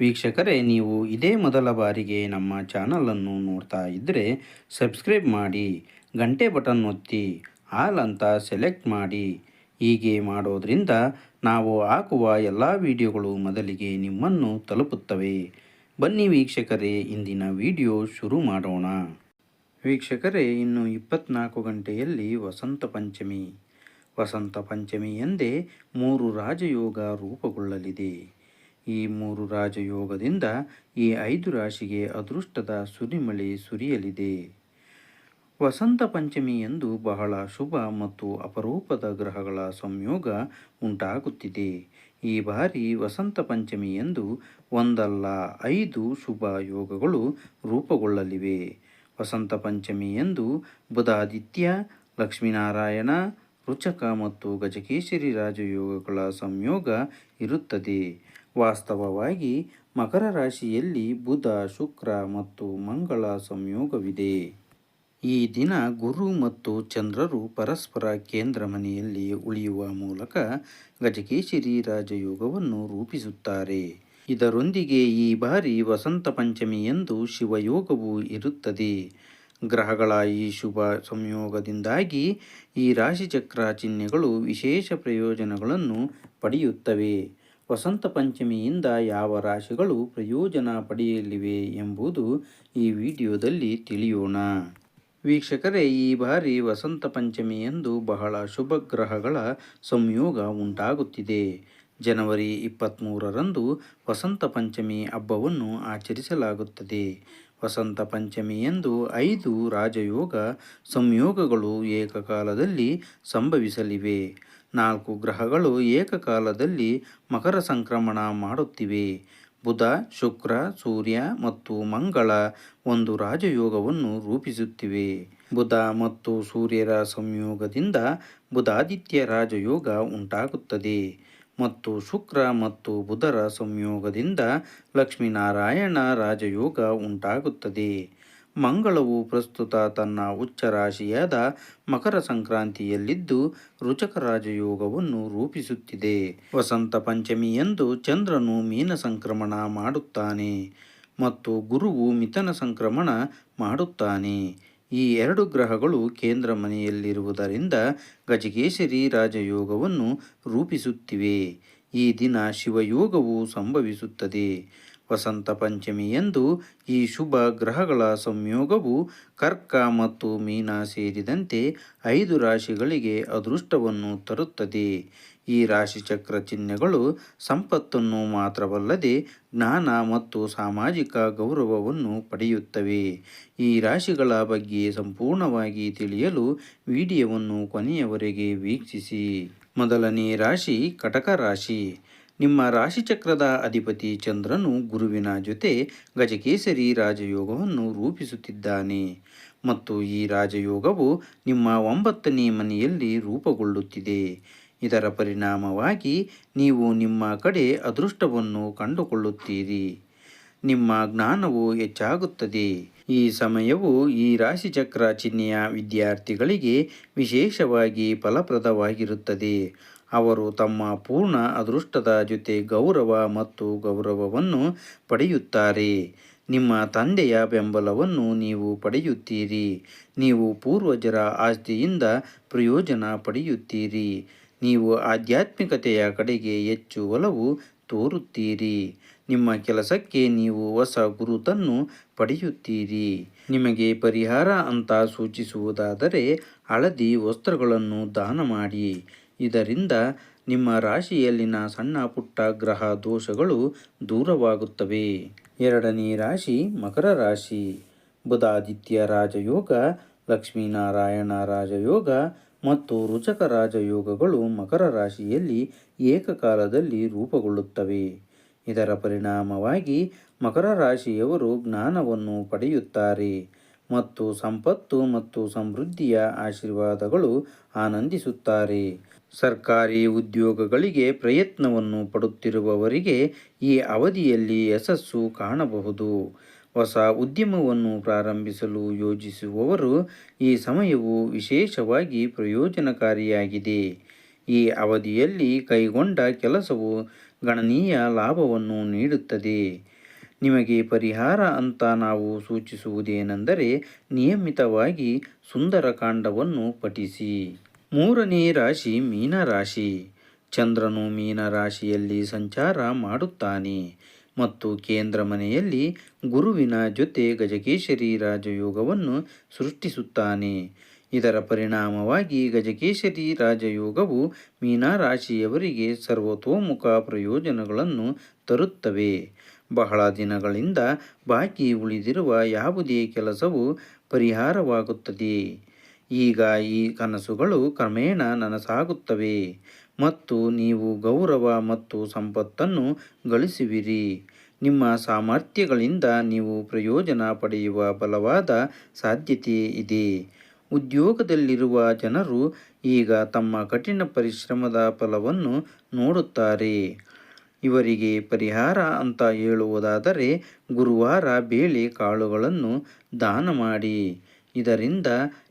ವೀಕ್ಷಕರೇ, ನೀವು ಇದೇ ಮೊದಲ ಬಾರಿಗೆ ನಮ್ಮ ಚಾನಲನ್ನು ನೋಡ್ತಾ ಇದ್ದರೆ ಸಬ್ಸ್ಕ್ರೈಬ್ ಮಾಡಿ, ಗಂಟೆ ಬಟನ್ ಒತ್ತಿ, ಆಲ್ ಅಂತ ಸೆಲೆಕ್ಟ್ ಮಾಡಿ. ಹೀಗೆ ಮಾಡೋದರಿಂದ ನಾವು ಹಾಕುವ ಎಲ್ಲ ವಿಡಿಯೋಗಳು ಮೊದಲಿಗೆ ನಿಮ್ಮನ್ನು ತಲುಪುತ್ತವೆ. ಬನ್ನಿ ವೀಕ್ಷಕರೇ, ಇಂದಿನ ವಿಡಿಯೋ ಶುರು ಮಾಡೋಣ. ವೀಕ್ಷಕರೇ, ಇನ್ನು ಇಪ್ಪತ್ನಾಲ್ಕು ಗಂಟೆಯಲ್ಲಿ ವಸಂತ ಪಂಚಮಿ. ವಸಂತ ಪಂಚಮಿ ಎಂದೇ ಮೂರು ರಾಜಯೋಗ ರೂಪುಗೊಳ್ಳಲಿದೆ. ಈ ಮೂರು ರಾಜಯೋಗದಿಂದ ಈ ಐದು ರಾಶಿಗೆ ಅದೃಷ್ಟದ ಸುರಿಮಳೆ ಸುರಿಯಲಿದೆ. ವಸಂತ ಪಂಚಮಿ ಎಂದು ಬಹಳ ಶುಭ ಮತ್ತು ಅಪರೂಪದ ಗ್ರಹಗಳ ಸಂಯೋಗ ಉಂಟಾಗುತ್ತಿದೆ. ಈ ಬಾರಿ ವಸಂತ ಪಂಚಮಿ ಎಂದು ಒಂದಲ್ಲ ಐದು ಶುಭ ಯೋಗಗಳು ರೂಪುಗೊಳ್ಳಲಿವೆ. ವಸಂತ ಪಂಚಮಿ ಎಂದು ಬುಧಾದಿತ್ಯ, ಲಕ್ಷ್ಮೀನಾರಾಯಣ, ರುಚಕ ಮತ್ತು ಗಜಕೇಶರಿ ರಾಜಯೋಗಗಳ ಸಂಯೋಗ ಇರುತ್ತದೆ. ವಾಸ್ತವವಾಗಿ ಮಕರ ರಾಶಿಯಲ್ಲಿ ಬುಧ, ಶುಕ್ರ ಮತ್ತು ಮಂಗಳ ಸಂಯೋಗವಿದೆ. ಈ ದಿನ ಗುರು ಮತ್ತು ಚಂದ್ರರು ಪರಸ್ಪರ ಕೇಂದ್ರ ಮನೆಯಲ್ಲಿ ಉಳಿಯುವ ಮೂಲಕ ಗಜಕೇಶರಿ ರಾಜಯೋಗವನ್ನು ರೂಪಿಸುತ್ತಾರೆ. ಇದರೊಂದಿಗೆ ಈ ಬಾರಿ ವಸಂತ ಪಂಚಮಿ ಎಂದು ಶಿವಯೋಗವು ಇರುತ್ತದೆ. ಗ್ರಹಗಳ ಈ ಶುಭ ಸಂಯೋಗದಿಂದಾಗಿ ಈ ರಾಶಿಚಕ್ರ ಚಿಹ್ನೆಗಳು ವಿಶೇಷ ಪ್ರಯೋಜನಗಳನ್ನು ಪಡೆಯುತ್ತವೆ. ವಸಂತ ಪಂಚಮಿಯಿಂದ ಯಾವ ರಾಶಿಗಳು ಪ್ರಯೋಜನ ಪಡೆಯಲಿವೆ ಎಂಬುದು ಈ ವಿಡಿಯೋದಲ್ಲಿ ತಿಳಿಯೋಣ. ವೀಕ್ಷಕರೇ, ಈ ಬಾರಿ ವಸಂತ ಪಂಚಮಿಯಂದು ಬಹಳ ಶುಭ ಗ್ರಹಗಳ ಸಂಯೋಗ ಉಂಟಾಗುತ್ತಿದೆ. ಜನವರಿ ಇಪ್ಪತ್ತ್ಮೂರರಂದು ವಸಂತ ಪಂಚಮಿ ಹಬ್ಬವನ್ನು ಆಚರಿಸಲಾಗುತ್ತದೆ. ವಸಂತ ಪಂಚಮಿಯಂದು ಐದು ರಾಜಯೋಗ ಸಂಯೋಗಗಳು ಏಕಕಾಲದಲ್ಲಿ ಸಂಭವಿಸಲಿವೆ. ನಾಲ್ಕು ಗ್ರಹಗಳು ಏಕಕಾಲದಲ್ಲಿ ಮಕರ ಸಂಕ್ರಮಣ ಮಾಡುತ್ತಿವೆ. ಬುಧ, ಶುಕ್ರ, ಸೂರ್ಯ ಮತ್ತು ಮಂಗಳ ಒಂದು ರಾಜಯೋಗವನ್ನು ರೂಪಿಸುತ್ತಿವೆ. ಬುಧ ಮತ್ತು ಸೂರ್ಯರ ಸಂಯೋಗದಿಂದ ಬುಧಾದಿತ್ಯ ರಾಜಯೋಗ ಉಂಟಾಗುತ್ತದೆ ಮತ್ತು ಶುಕ್ರ ಮತ್ತು ಬುಧರ ಸಂಯೋಗದಿಂದ ಲಕ್ಷ್ಮೀನಾರಾಯಣ ರಾಜಯೋಗ ಉಂಟಾಗುತ್ತದೆ. ಮಂಗಳವು ಪ್ರಸ್ತುತ ತನ್ನ ಉಚ್ಚ ರಾಶಿಯಾದ ಮಕರ ಸಂಕ್ರಾಂತಿಯಲ್ಲಿದ್ದು ರುಚಕ ರಾಜಯೋಗವನ್ನು ರೂಪಿಸುತ್ತಿದೆ. ವಸಂತ ಪಂಚಮಿಯಂದು ಚಂದ್ರನು ಮೀನ ಸಂಕ್ರಮಣ ಮಾಡುತ್ತಾನೆ ಮತ್ತು ಗುರುವು ಮಿಥನ ಸಂಕ್ರಮಣ ಮಾಡುತ್ತಾನೆ. ಈ ಎರಡು ಗ್ರಹಗಳು ಕೇಂದ್ರ ಮನೆಯಲ್ಲಿರುವುದರಿಂದ ಗಜಕೇಸರಿ ರಾಜಯೋಗವನ್ನು ರೂಪಿಸುತ್ತಿವೆ. ಈ ದಿನ ಶಿವಯೋಗವು ಸಂಭವಿಸುತ್ತದೆ. ವಸಂತ ಪಂಚಮಿಯಂದು ಈ ಶುಭ ಗ್ರಹಗಳ ಸಂಯೋಗವು ಕರ್ಕ ಮತ್ತು ಮೀನ ಸೇರಿದಂತೆ ಐದು ರಾಶಿಗಳಿಗೆ ಅದೃಷ್ಟವನ್ನು ತರುತ್ತದೆ. ಈ ರಾಶಿಚಕ್ರ ಚಿಹ್ನೆಗಳು ಸಂಪತ್ತನ್ನು ಮಾತ್ರವಲ್ಲದೆ ಜ್ಞಾನ ಮತ್ತು ಸಾಮಾಜಿಕ ಗೌರವವನ್ನು ಪಡೆಯುತ್ತವೆ. ಈ ರಾಶಿಗಳ ಬಗ್ಗೆ ಸಂಪೂರ್ಣವಾಗಿ ತಿಳಿಯಲು ವಿಡಿಯೋವನ್ನು ಕೊನೆಯವರೆಗೆ ವೀಕ್ಷಿಸಿ. ಮೊದಲನೇ ರಾಶಿ ಕಟಕ ರಾಶಿ. ನಿಮ್ಮ ರಾಶಿಚಕ್ರದ ಅಧಿಪತಿ ಚಂದ್ರನು ಗುರುವಿನ ಜೊತೆ ಗಜಕೇಸರಿ ರಾಜಯೋಗವನ್ನು ರೂಪಿಸುತ್ತಿದ್ದಾನೆ. ಮತ್ತು ಈ ರಾಜಯೋಗವು ನಿಮ್ಮ ಒಂಬತ್ತನೇ ಮನೆಯಲ್ಲಿ ರೂಪುಗೊಳ್ಳುತ್ತಿದೆ. ಇದರ ಪರಿಣಾಮವಾಗಿ ನೀವು ನಿಮ್ಮ ಕಡೆ ಅದೃಷ್ಟವನ್ನು ಕಂಡುಕೊಳ್ಳುತ್ತೀರಿ. ನಿಮ್ಮ ಜ್ಞಾನವು ಹೆಚ್ಚಾಗುತ್ತದೆ. ಈ ಸಮಯವು ಈ ರಾಶಿಚಕ್ರ ಚಿಹ್ನೆಯ ವಿದ್ಯಾರ್ಥಿಗಳಿಗೆ ವಿಶೇಷವಾಗಿ ಫಲಪ್ರದವಾಗಿರುತ್ತದೆ. ಅವರು ತಮ್ಮ ಪೂರ್ಣ ಅದೃಷ್ಟದ ಜೊತೆ ಗೌರವ ಮತ್ತು ಗೌರವವನ್ನು ಪಡೆಯುತ್ತಾರೆ. ನಿಮ್ಮ ತಂದೆಯ ಬೆಂಬಲವನ್ನು ನೀವು ಪಡೆಯುತ್ತೀರಿ. ನೀವು ಪೂರ್ವಜರ ಆಸ್ತಿಯಿಂದ ಪ್ರಯೋಜನ ಪಡೆಯುತ್ತೀರಿ. ನೀವು ಆಧ್ಯಾತ್ಮಿಕತೆಯ ಕಡೆಗೆ ಹೆಚ್ಚು ಒಲವು ತೋರುತ್ತೀರಿ. ನಿಮ್ಮ ಕೆಲಸಕ್ಕೆ ನೀವು ಹೊಸ ಗುರುತನ್ನು ಪಡೆಯುತ್ತೀರಿ. ನಿಮಗೆ ಪರಿಹಾರ ಅಂತ ಸೂಚಿಸುವುದಾದರೆ ಹಳದಿ ವಸ್ತ್ರಗಳನ್ನು ದಾನ ಮಾಡಿ. ಇದರಿಂದ ನಿಮ್ಮ ರಾಶಿಯಲ್ಲಿನ ಸಣ್ಣ ಪುಟ್ಟ ಗ್ರಹ ದೋಷಗಳು ದೂರವಾಗುತ್ತವೆ. ಎರಡನೇ ರಾಶಿ ಮಕರ ರಾಶಿ. ಬುಧಾದಿತ್ಯ ರಾಜಯೋಗ, ಲಕ್ಷ್ಮೀನಾರಾಯಣ ರಾಜಯೋಗ ಮತ್ತು ರುಚಕ ರಾಜಯೋಗಗಳು ಮಕರ ರಾಶಿಯಲ್ಲಿ ಏಕಕಾಲದಲ್ಲಿ ರೂಪುಗೊಳ್ಳುತ್ತವೆ. ಇದರ ಪರಿಣಾಮವಾಗಿ ಮಕರ ರಾಶಿಯವರು ಜ್ಞಾನವನ್ನು ಪಡೆಯುತ್ತಾರೆ. ಮತ್ತು ಸಂಪತ್ತು ಮತ್ತು ಸಮೃದ್ಧಿಯ ಆಶೀರ್ವಾದಗಳು ಆನಂದಿಸುತ್ತಾರೆ. ಸರ್ಕಾರಿ ಉದ್ಯೋಗಗಳಿಗೆ ಪ್ರಯತ್ನವನ್ನು ಪಡುತ್ತಿರುವವರಿಗೆ ಈ ಅವಧಿಯಲ್ಲಿ ಯಶಸ್ಸು ಕಾಣಬಹುದು. ಹೊಸ ಉದ್ಯಮವನ್ನು ಪ್ರಾರಂಭಿಸಲು ಯೋಜಿಸುವವರು ಈ ಸಮಯವು ವಿಶೇಷವಾಗಿ ಪ್ರಯೋಜನಕಾರಿಯಾಗಿದೆ. ಈ ಅವಧಿಯಲ್ಲಿ ಕೈಗೊಂಡ ಕೆಲಸವು ಗಣನೀಯ ಲಾಭವನ್ನು ನೀಡುತ್ತದೆ. ನಿಮಗೆ ಪರಿಹಾರ ಅಂತ ನಾವು ಸೂಚಿಸುವುದೇನೆಂದರೆ ನಿಯಮಿತವಾಗಿ ಸುಂದರಕಾಂಡವನ್ನು ಪಠಿಸಿ. ಮೂರನೇ ರಾಶಿ ಮೀನರಾಶಿ. ಚಂದ್ರನು ಮೀನರಾಶಿಯಲ್ಲಿ ಸಂಚಾರ ಮಾಡುತ್ತಾನೆ ಮತ್ತು ಕೇಂದ್ರ ಮನೆಯಲ್ಲಿ ಗುರುವಿನ ಜೊತೆ ಗಜಕೇಶರಿ ರಾಜಯೋಗವನ್ನು ಸೃಷ್ಟಿಸುತ್ತಾನೆ. ಇದರ ಪರಿಣಾಮವಾಗಿ ಗಜಕೇಶರಿ ರಾಜಯೋಗವು ಮೀನರಾಶಿಯವರಿಗೆ ಸರ್ವತೋಮುಖ ಪ್ರಯೋಜನಗಳನ್ನು ತರುತ್ತವೆ. ಬಹಳ ದಿನಗಳಿಂದ ಬಾಕಿ ಉಳಿದಿರುವ ಯಾವುದೇ ಕೆಲಸವು ಪರಿಹಾರವಾಗುತ್ತದೆ. ಈಗ ಈ ಕನಸುಗಳು ಕ್ರಮೇಣ ನನಸಾಗುತ್ತವೆ ಮತ್ತು ನೀವು ಗೌರವ ಮತ್ತು ಸಂಪತ್ತನ್ನು ಗಳಿಸುವಿರಿ. ನಿಮ್ಮ ಸಾಮರ್ಥ್ಯಗಳಿಂದ ನೀವು ಪ್ರಯೋಜನ ಪಡೆಯುವ ಬಲವಾದ ಸಾಧ್ಯತೆ ಇದೆ. ಉದ್ಯೋಗದಲ್ಲಿರುವ ಜನರು ಈಗ ತಮ್ಮ ಕಠಿಣ ಪರಿಶ್ರಮದ ಫಲವನ್ನು ನೋಡುತ್ತಾರೆ. ಇವರಿಗೆ ಪರಿಹಾರ ಅಂತ ಹೇಳುವುದಾದರೆ ಗುರುವಾರ ಬೇಳೆ ಕಾಳುಗಳನ್ನು ದಾನ ಮಾಡಿ. ಇದರಿಂದ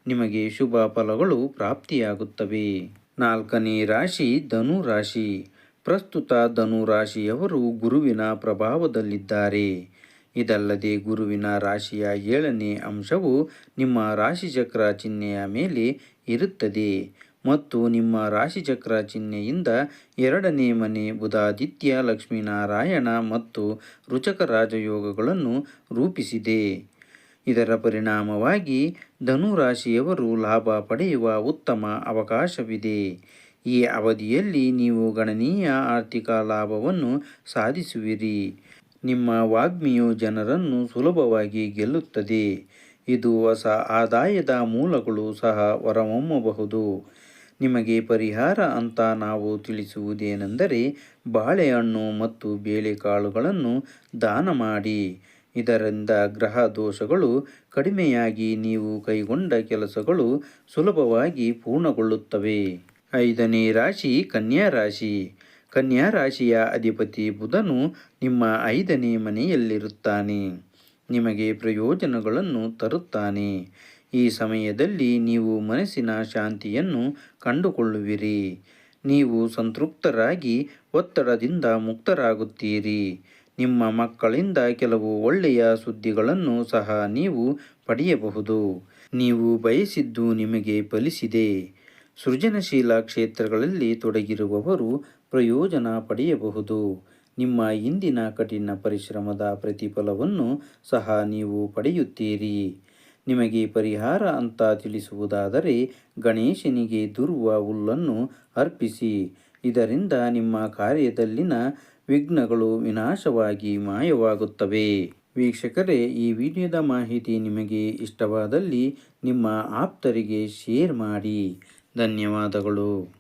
ನಿಮಗೆ ಶುಭ ಫಲಗಳು ಪ್ರಾಪ್ತಿಯಾಗುತ್ತವೆ. ನಾಲ್ಕನೇ ರಾಶಿ ಧನು ರಾಶಿ. ಪ್ರಸ್ತುತ ಧನು ರಾಶಿಯವರು ಗುರುವಿನ ಪ್ರಭಾವದಲ್ಲಿದ್ದಾರೆ. ಇದಲ್ಲದೆ ಗುರುವಿನ ರಾಶಿಯ ಏಳನೇ ಅಂಶವು ನಿಮ್ಮ ರಾಶಿಚಕ್ರ ಚಿಹ್ನೆಯ ಮೇಲೆ ಇರುತ್ತದೆ. ಮತ್ತು ನಿಮ್ಮ ರಾಶಿಚಕ್ರ ಚಿಹ್ನೆಯಿಂದ ಎರಡನೇ ಮನೆ ಬುಧಾದಿತ್ಯ ಲಕ್ಷ್ಮೀನಾರಾಯಣ ಮತ್ತು ರುಚಕ ರಾಜಯೋಗಗಳನ್ನು ರೂಪಿಸಿದೆ. ಇದರ ಪರಿಣಾಮವಾಗಿ ಧನುರಾಶಿಯವರು ಲಾಭ ಪಡೆಯುವ ಉತ್ತಮ ಅವಕಾಶವಿದೆ. ಈ ಅವಧಿಯಲ್ಲಿ ನೀವು ಗಣನೀಯ ಆರ್ಥಿಕ ಲಾಭವನ್ನು ಸಾಧಿಸುವಿರಿ. ನಿಮ್ಮ ವಾಗ್ಮಿಯು ಜನರನ್ನು ಸುಲಭವಾಗಿ ಗೆಲ್ಲುತ್ತದೆ. ಇದು ಹೊಸ ಆದಾಯದ ಮೂಲಗಳು ಸಹ ಹೊರಹೊಮ್ಮಬಹುದು. ನಿಮಗೆ ಪರಿಹಾರ ಅಂತ ನಾವು ತಿಳಿಸುವುದೇನೆಂದರೆ ಬಾಳೆಹಣ್ಣು ಮತ್ತು ಬೇಳೆಕಾಳುಗಳನ್ನು ದಾನ ಮಾಡಿ. ಇದರಿಂದ ಗ್ರಹ ದೋಷಗಳು ಕಡಿಮೆಯಾಗಿ ನೀವು ಕೈಗೊಂಡ ಕೆಲಸಗಳು ಸುಲಭವಾಗಿ ಪೂರ್ಣಗೊಳ್ಳುತ್ತವೆ. ಐದನೇ ರಾಶಿ, ಕನ್ಯಾ ರಾಶಿ. ಕನ್ಯಾ ರಾಶಿಯ ಅಧಿಪತಿ ಬುಧನು ನಿಮ್ಮ ಐದನೇ ಮನೆಯಲ್ಲಿರುತ್ತಾನೆ. ನಿಮಗೆ ಪ್ರಯೋಜನಗಳನ್ನು ತರುತ್ತಾನೆ. ಈ ಸಮಯದಲ್ಲಿ ನೀವು ಮನಸ್ಸಿನ ಶಾಂತಿಯನ್ನು ಕಂಡುಕೊಳ್ಳುವಿರಿ. ನೀವು ಸಂತೃಪ್ತರಾಗಿ ಒತ್ತಡದಿಂದ ಮುಕ್ತರಾಗುತ್ತೀರಿ. ನಿಮ್ಮ ಮಕ್ಕಳಿಂದ ಕೆಲವು ಒಳ್ಳೆಯ ಸುದ್ದಿಗಳನ್ನು ಸಹ ನೀವು ಪಡೆಯಬಹುದು. ನೀವು ಬಯಸಿದ್ದು ನಿಮಗೆ ಫಲಿಸಿದೆ. ಸೃಜನಶೀಲ ಕ್ಷೇತ್ರಗಳಲ್ಲಿ ತೊಡಗಿರುವವರು ಪ್ರಯೋಜನ ಪಡೆಯಬಹುದು. ನಿಮ್ಮ ಇಂದಿನ ಕಠಿಣ ಪರಿಶ್ರಮದ ಪ್ರತಿಫಲವನ್ನು ಸಹ ನೀವು ಪಡೆಯುತ್ತೀರಿ. ನಿಮಗೆ ಪರಿಹಾರ ಅಂತ ತಿಳಿಸುವುದಾದರೆ ಗಣೇಶನಿಗೆ ದುರ್ವ ಹುಲ್ಲನ್ನು ಅರ್ಪಿಸಿ. ಇದರಿಂದ ನಿಮ್ಮ ಕಾರ್ಯದಲ್ಲಿನ ವಿಘ್ನಗಳು ವಿನಾಶವಾಗಿ ಮಾಯವಾಗುತ್ತವೆ. ವೀಕ್ಷಕರೇ, ಈ ವಿಡಿಯೋದ ಮಾಹಿತಿ ನಿಮಗೆ ಇಷ್ಟವಾದಲ್ಲಿ ನಿಮ್ಮ ಆಪ್ತರಿಗೆ ಶೇರ್ ಮಾಡಿ. ಧನ್ಯವಾದಗಳು.